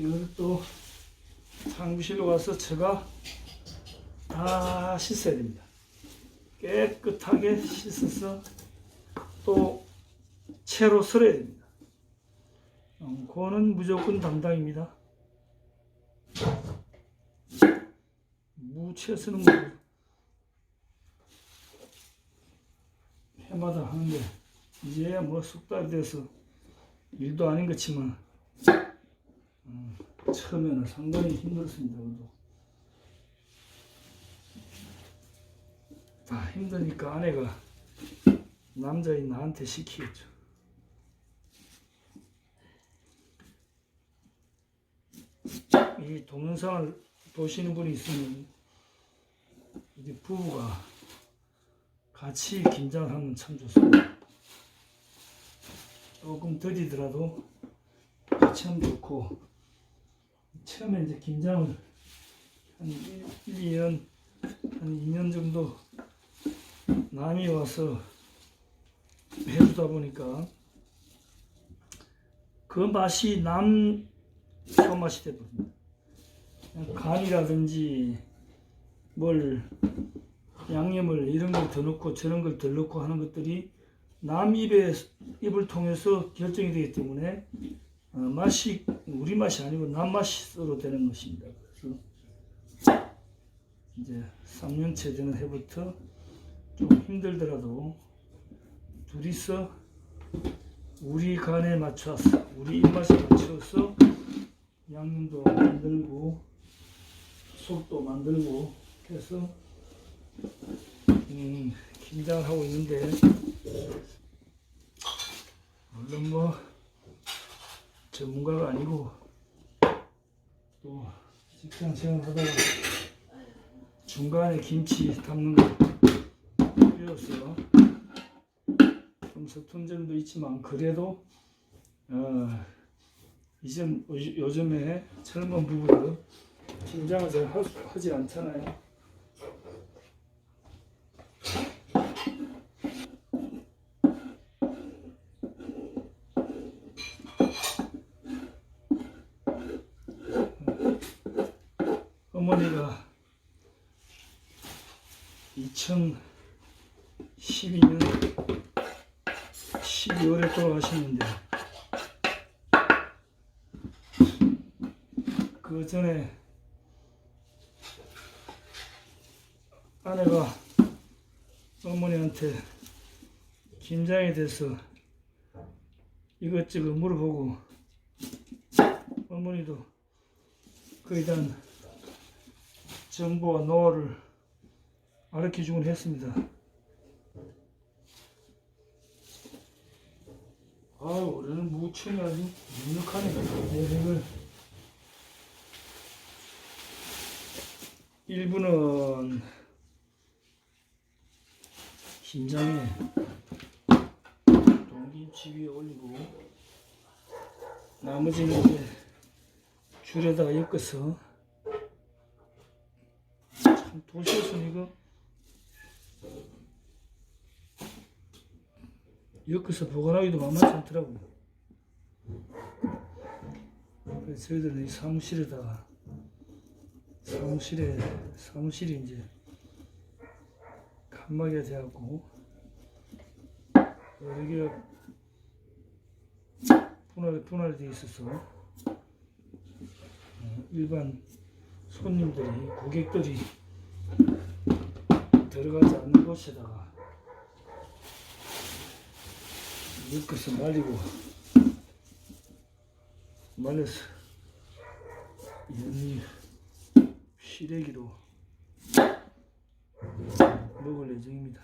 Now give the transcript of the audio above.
이걸 또 상부실로 가서 제가 다 씻어야 됩니다. 깨끗하게 씻어서 또 채로 썰어야 됩니다. 음, 그거는 무조건 담당입니다. 무채 쓰는 거 해마다 하는데 이제 뭐석 달 돼서 일도 아닌 것지만 음, 처음에는 상당히 힘들었습니다. 다 힘드니까 아내가 남자인 나한테 시키겠죠. 이 동영상을 보시는 분이 있으면 이게 부부가 같이 긴장을 하면 참 좋습니다. 조금 더디더라도 같이 하면 좋고 처음에 이제 긴장을 한 1, 2년 한 2년 정도 남이 와서 해주다 보니까 그 맛이 남 손맛이 돼버립니다. 그냥 간이라든지 뭘 양념을 이런 걸 더 넣고 저런 걸 덜 넣고 하는 것들이 남 입에 입을 통해서 결정이 되기 때문에 어, 맛이 우리 맛이 아니고 남 맛으로 되는 것입니다. 그래서 이제 3년째 되는 해부터 좀 힘들더라도 둘이서 우리 간에 맞춰서 우리 입맛에 맞춰서 양념도 만들고 속도 만들고 해서 음, 긴장을 하고 있는데 물론 뭐 전문가가 아니고 또 직장 생활 하다가 중간에 김치 담는 거 배웠어요. 좀 서툰 점도 있지만 그래도 어, 이전 요즘에 젊은 부부들 긴장을 잘 하, 하지 않잖아요. 어머니가 2012년 12월에 돌아가셨는데 그 전에 아내가 어머니한테 김장에 대해서 이것저것 물어보고 어머니도 그에 대한 정보와 노하우를 가르쳐 주곤 했습니다. 아, 올해는 무청이 아주 눅눅하네. 이걸 일부는 김장에 동김치 위에 올리고 나머지는 이제 줄에다가 엮어서 참 도시에서는 이거 엮어서 보관하기도 만만치 않더라고요. 그래서 저희들은 이 사무실에다가 사무실에 사무실이 이제 칸막이가 돼갖고 여러 개가 분할 분할이 돼 있어서 어, 일반 손님들이 고객들이 들어가지 않는 곳에다가 엮어서 말리고 말려서 이런 시래기로 먹을 예정입니다.